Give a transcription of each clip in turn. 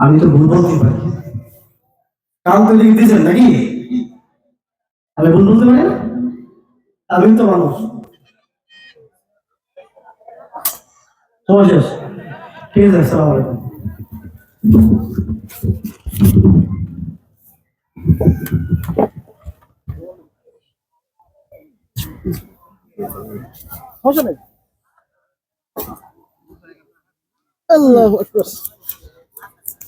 আমি তো ভুল বলতে পারি। কারণ তো লিখে দিয়েছেন নাকি? আমি ভুল বলতে পারি না আমি তো মানুষ। সময় ঠিক আছে, আসসালামু আলাইকুম। আল্লাহু আকবার।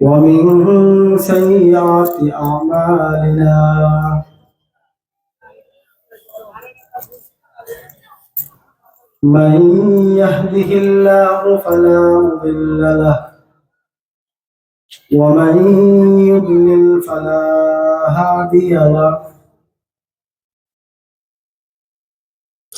ومن سيئات أعمالنا. من يهده الله فلا مضل له ومن يضلل فلا هادي له.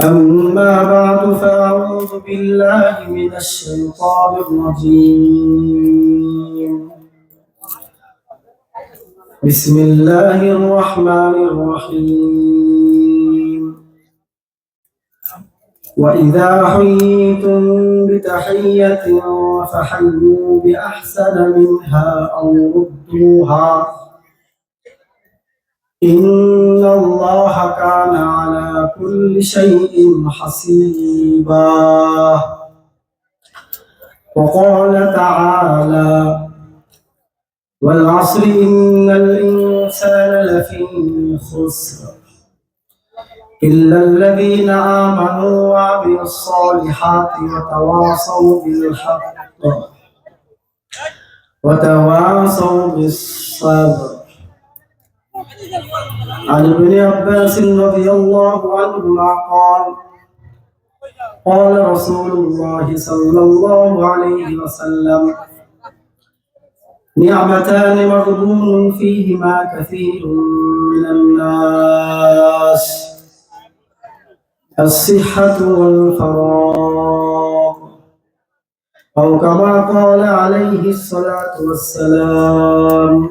أما بعد فأعوذ بالله من الشيطان الرجيم. بسم الله الرحمن الرحيم. وإذا حييتم بتحية فحيوا بأحسن منها أو ردوها. إن الله كان على كل شيء حسيبا. وقال تعالى والعصر إن الإنسان لفي خسر. إلا الذين آمنوا وعملوا الصالحات وتواصوا بالحق. وتواصوا بالصبر. عن ابن عباس رضي الله عنهما قال قال رسول الله صلى الله عليه وسلم نعمتان مغبون فيهما كثير من الناس الصحة والفراغ. أو كما قال عليه الصلاة والسلام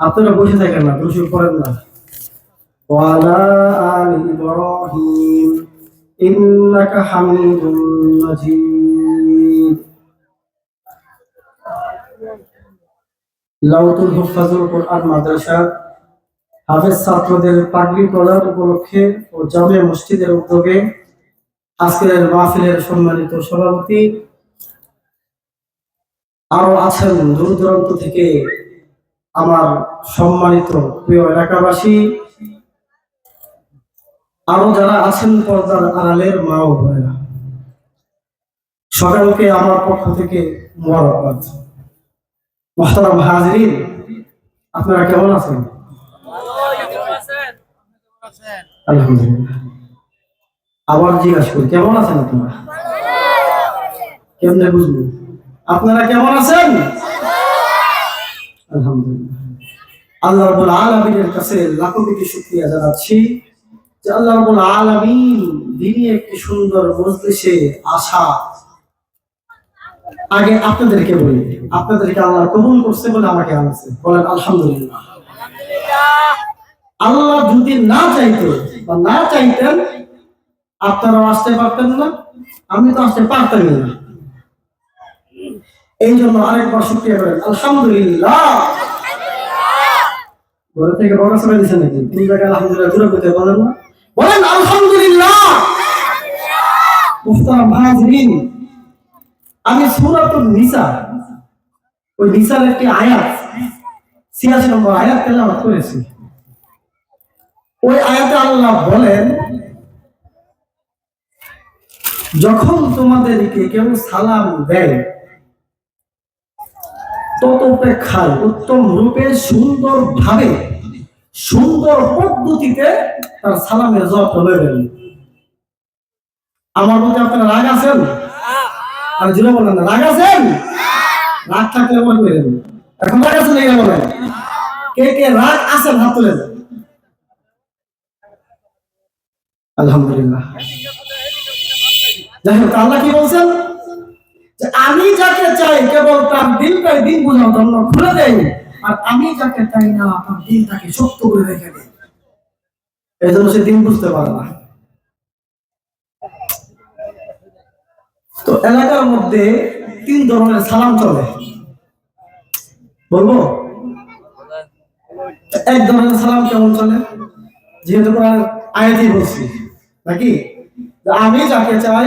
আপনারা বসে থাকেন না প্রচুর করেন না। মাদ্রাসা ছাত্রদের পাগলি প্রদান উপলক্ষে ও জামে মসজিদের উদ্যোগে আজকের মাহফিলের সম্মানিত সভাপতি আরও আছেন দূর দূরান্ত থেকে আমার সম্মানিত প্রিয় এলাকাবাসী আরও যারা আছেন পর্দার আড়ালের মা ও বোনেরা সকলকে আমার পক্ষ থেকে মোবারকবাদ। মোহতারাম হাজরিন আপনারা কেমন আছেন? আলহামদুলিল্লাহ। আবার জিজ্ঞাসা করি কেমন আছেন আপনারা? কেমনে বুঝব আপনারা কেমন আছেন? আলহামদুলিল্লাহ। আল্লাহ রাব্বুল আলামিনের কাছে লাখো কোটি শুকরিয়া জানাচ্ছি যে আল্লাহ রাব্বুল আলামিন দিনই একটি সুন্দর মজলিসে আসা। আগে আপনাদেরকে বলি আপনাদেরকে আল্লাহ কবুল করছে বলে আমাকে আনছে। বলেন আলহামদুলিল্লাহ। আল্লাহ যদি না চাইতো বা না চাইতেন আপনারাও আসতে পারতেন না আমি তো আসতে পারতামই না। এই জন্য আরেকবার শুক্রিয়া করেন। আলহামদুলিল্লাহ। থেকে বড় দিচ্ছে নাকি? তিন জায়গায় আলহামদুলিল্লাহ দূরে করতে বলেন না। বলেন, আলহামদুলিল্লাহ। আমি সূরাতুন নিসা, ওই নিসার একটি আয়াত নম্বর আয়াত করেছি। ওই আয়াতে আল্লাহ বলেন, যখন তোমাদেরকে কেউ সালাম দেয় উত্তম রূপে সুন্দর পদ্ধতিতে তার সালামের আমার মধ্যে আপনারা রাগ আছেন? বলেন না, রাগ আছেন? রাগ থাকলে এখন রাগ আছেন এই কে কে রাগ আছেন হাত তুলে আলহামদুলিল্লাহ। যাই হোক আল্লাহ কি বলছেন? আমি যাকে চাই, কেবল তার দিলটাই দিন বোঝার জন্য খুলে দেয়। আর আমি যাকে চাই না, তার দিলটাকে শক্ত করে রেখে দেয়। এই জন্য সে দিন বুঝতে পারে না। তো এলাকার মধ্যে তিন ধরনের সালাম চলে। বলব? এক ধরনের সালাম কেমন চলে? যেহেতু আয়াতই বলছি। নাকি? আমি যাকে চাই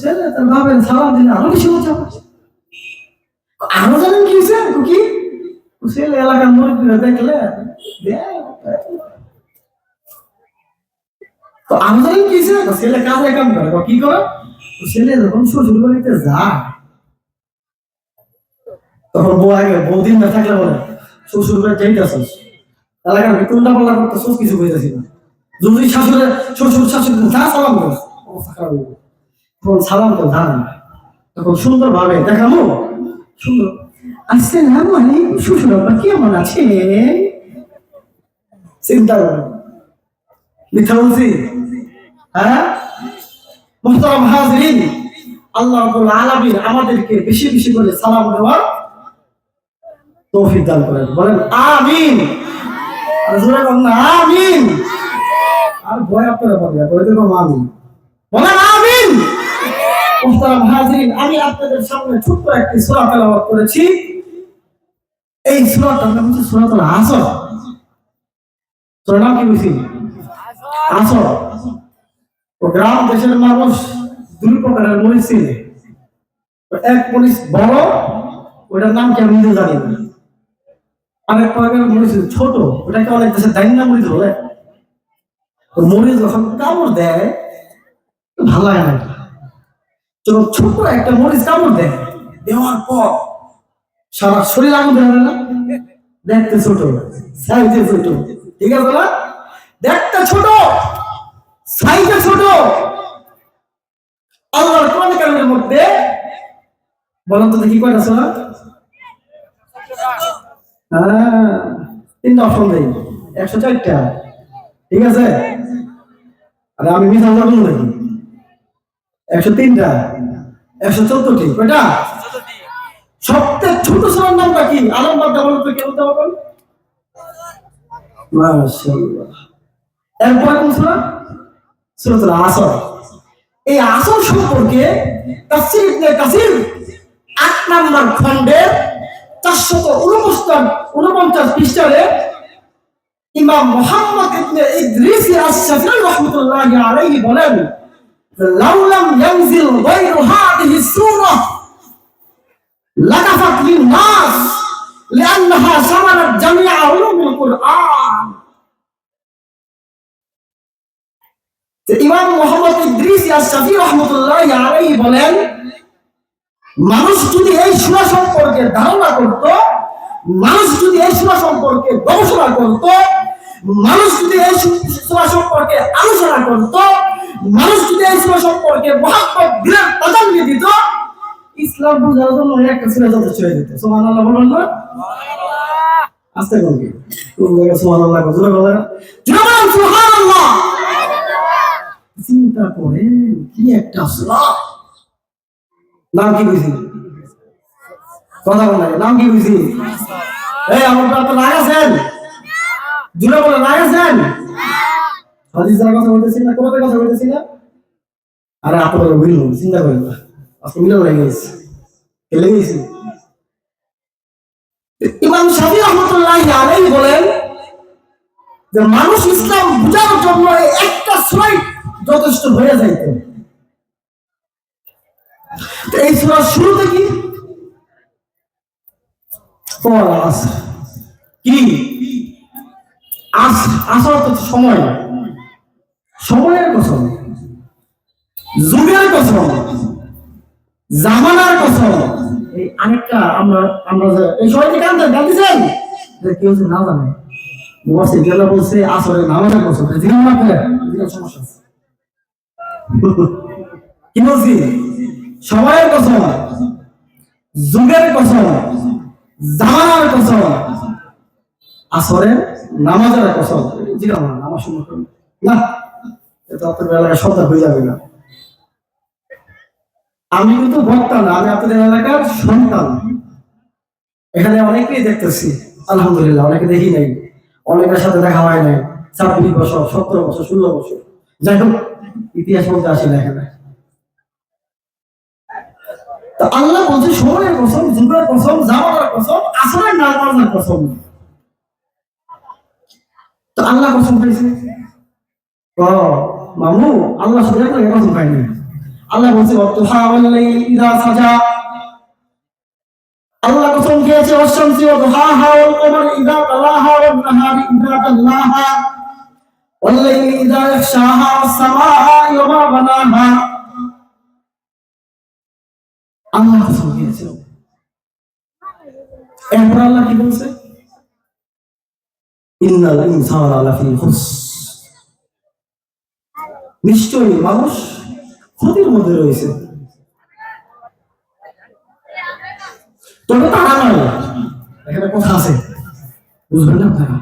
ছেলে, তার বাবার সালাম দিলে আরও বেশি লজ্জা পায়। আরও জানেন কি হয়েছে? কি ছেলে এলাকার দেখলে তো কি ছেলে করে, কি করে? ছেলে যখন শ্বশুর বাড়িতে তখন বউ আগে বৌদিন না থাকলে বলে, শ্বশুর বাড়ি এলাকার উল্টা পাল্টা করতেছিস কিছু কইতেছি না। যদি শাশুড়ে শ্বশুর শাশুড়ি যা সালাম অবস্থা খারাপ হইবে তখন সালাম তো দেখাবো। সুন্দর। আসসালামু আলাইকুম, শ্বশুর আছে চিন্তা করো মিথ্যা বলছি? হ্যাঁ? হাজরিন, আল্লাহ আলামিন আমাদেরকে বেশি বেশি করে সালাম দেওয়ার তৌফিক দান করেন। বলেন, আমিন। বলেন, আমিন। আর ভয় আপনারা ভয় তো আমিন। বলেন, আমিন। মোহতারাম হাজরিন। আমি আপনাদের সামনে ছোট্ট একটি তেলাওয়াত করেছি। এই নাম হচ্ছে আসর কি আসর গ্রাম দেশের মানুষ, দুই প্রকারের এক মরিচ বড় ওটার নাম কি আমি নিজে জানি প্রকারের মরিচ ছোট, ওটাকে অনেক দেশে দাইনা মরিচ বলে। মরিচ যখন কামড় দেয় ভালো লাগে না। ছোট একটা মরিচ কামড় দেয় দেওয়ার পর সারা শরীর আগুন ধরে না? দেখতে ছোট। সাইজে ছোট। ঠিক আছে না? দেখতে ছোট। সাইজে ছোট। আল্লাহর কোরআন কারিমের মধ্যে বলেন তো দেখি কয়টা সূরা হ্যাঁ তিনটা অপশন একশো চারটা। ঠিক আছে? আরে আমি মিশাল যাব নাকি? একশো তিনটা? একশো চোদ্দটি? কয়টা? সবচেয়ে ছোট সোনার নামটা কি? আলম বাদ বলো তো কেউ দেওয়া বল এরপরে কোন সূরা সূরাতুল আসর। এই আসর সম্পর্কে তাফসীর ইবনে কাসির আট নম্বর খণ্ডের চারশত উনপঞ্চাশ উনপঞ্চাশ পৃষ্ঠারে ইমাম মোহাম্মদ ইবনে ইদ্রিস আশ-শাফিঈ রাহমাতুল্লাহি আলাইহি বলেন লাউলাম ইয়ানজিল গায়রু হাদিহি সূরা লাকাফাত লিন-নাস, লিআন্নাহা শামালাত জামিআ উলুমিল কুরআন। ইমাম মোহাম্মদ ইদ্রিস আলাইহি বলেন, মানুষ যদি এই সূরা সম্পর্কে ধারণা করত, মানুষ যদি এই সূরা সম্পর্কে গবেষণা করত মানুষ যদি এই সূরা সম্পর্কে আলোচনা করত মানুষ যদি এই সূরা সম্পর্কে মহাব্বত দিলের তাজাল্লি দিত ইসলাম বোঝার জন্য একটা হয়ে যেত। সুবহানাল্লাহ বলুন না? আস্তে বলবি কোন জায়গায় সুবহানাল্লাহ কত জোরে বলেন। জোরে বলেন সুবহানাল্লাহ! চিন্তা করেন কি একটা সূরা নাম কি বুঝি? কথা বলে নাম কি বুঝি? এই আমার তো লাগাছেন জুড়ে বলে লাগাছেন হাদিসের কথা বলতেছি না কোরআনের কথা বলতেছি না। আরে আপনারা বুঝলো চিন্তা করেন না। আজকে লেগে গেছে। খেলে গেছি ইমাম শাফি রহমতুল্লাহ আলাইহি বলেন যে মানুষ ইসলাম বুঝার জন্য একটা সুরাই যথেষ্ট হয়ে যাইত। এই সুরার শুরুতে কি? কি? আসর তো সময় সময়ের কসম। যুগের কসম। জামানার কসম। এই আরেকটা আমরা আমরা এই না জানে। বলছে কসম। সমস্যা কি বলছি? সময়ের কসম। যুগের কসম। জামানার কসম। আসরের নামাজের কসম জিজ্ঞাসা না, নামাজ শুরু করুন। না আপনাদের এলাকায় সন্তান হয়ে যাবে না। আমি কিন্তু বক্তা না, আমি আপনাদের এলাকার সন্তান। এখানে অনেকেই দেখতেছি, আলহামদুলিল্লাহ, অনেকে দেখি নাই। অনেকের সাথে দেখা হয় নাই, ছাব্বিশ বছর, সতেরো বছর, ষোলো বছর। যাই হোক, ইতিহাস বলতে আসি না এখানে। আল্লাহ বলছে সময়ের কসম যুগের কসম জামানার কসম, আসরের নামাজের কসম। তো আল্লাহ কসম খাইছে ও মামু আল্লাহ শুধু একটা কসম খাইনি আল্লাহ বলছে অতুহা ওয়াল্লাইলি ইযা সাজা আল্লাহ কসম খেয়েছে অশামসি ওয়া দুহাহা ওয়াল কমারি ইযা তালাহা ওয়ান নাহারি ইযা তাল্লাহা والليل إذا يغشاها والسماء وما بناها আল্লাহ কসম খেয়েছে এরপর আল্লাহ কি বলছে ইন্নাল ইনসানা লাফি খুস। নিশ্চয়ই মানুষ ক্ষতির মধ্যে রয়েছে। তবে তারা নয়। এখানে কথা আছে। বুঝবেন না আপনারা?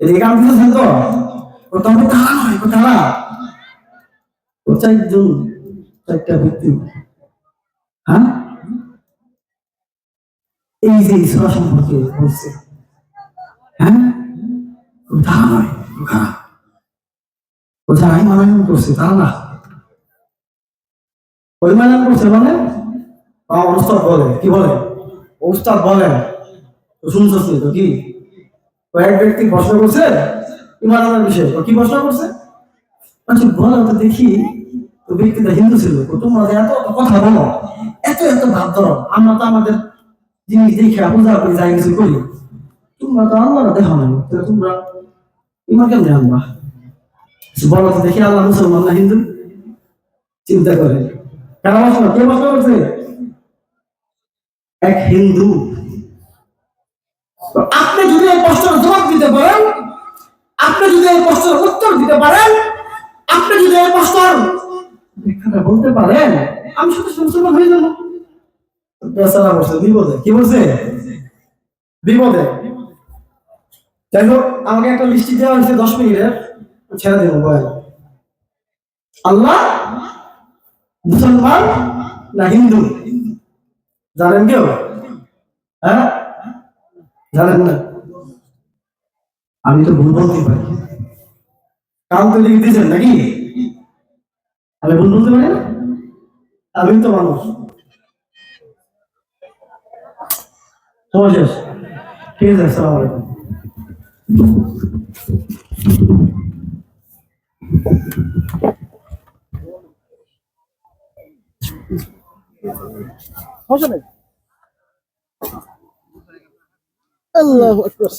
এদিকে কাম দিতেছেন তো। তবে তারা নয় তারা। ও চারজন চারটা ব্যক্তি। হ্যাঁ? এই যে ঈশ্বর সম্পর্কে বলছে। হ্যাঁ? ও তারা নয় ও কারা ও যারাই মানায়ন করছে? তারা না। ওই করছে মানে? আমার বলে। কি বলে? উস্তাদ বলেন তো তো কি? কয়েক ব্যক্তি প্রশ্ন করছে ইমানের বিষয়ে। কি প্রশ্ন করছে? আচ্ছা বলো তো দেখি। তো ব্যক্তিটা হিন্দু ছিল। তোমরা এত কথা বলো, এত এত ভাব ধরো। আমরা তো আমাদের জিনিস দেখে পূজা করি যাই কিছু করি। তোমরা তো আল্লাহ দেখো না তাহলে তোমরা ইমান কেমনে আনবা? বলো তো দেখি আল্লাহ মুসলমান না হিন্দু? চিন্তা করে। করছে? এক হিন্দু। আপনি যদি এই প্রশ্নের জবাব দিতে পারেন, আপনি যদি এই প্রশ্নের উত্তর দিতে পারেন, আপনি যদি এই প্রশ্নের বলতে পারেন, আমি শুধু মুসলমান হয়ে যাব। কি বলছে কি বলছে? বিপদে। যাই হোক, আমাকে একটা লিস্টি দেওয়া হয়েছে দশ মিনিটের। ছেড়ে দেবো, বয়। আল্লাহ? মুসলমান না হিন্দু? জানেন কেউ? হ্যাঁ? জানেন না? আমি তো ভুল বলতে পারি। কাম তো লিখে দিয়েছেন নাকি? আমি ভুল বলতে পারি না? আমি তো মানুষ। ঠিক আছে, আসসালামু আলাইকুম সমস্যা নেই আল্লাহ আকবার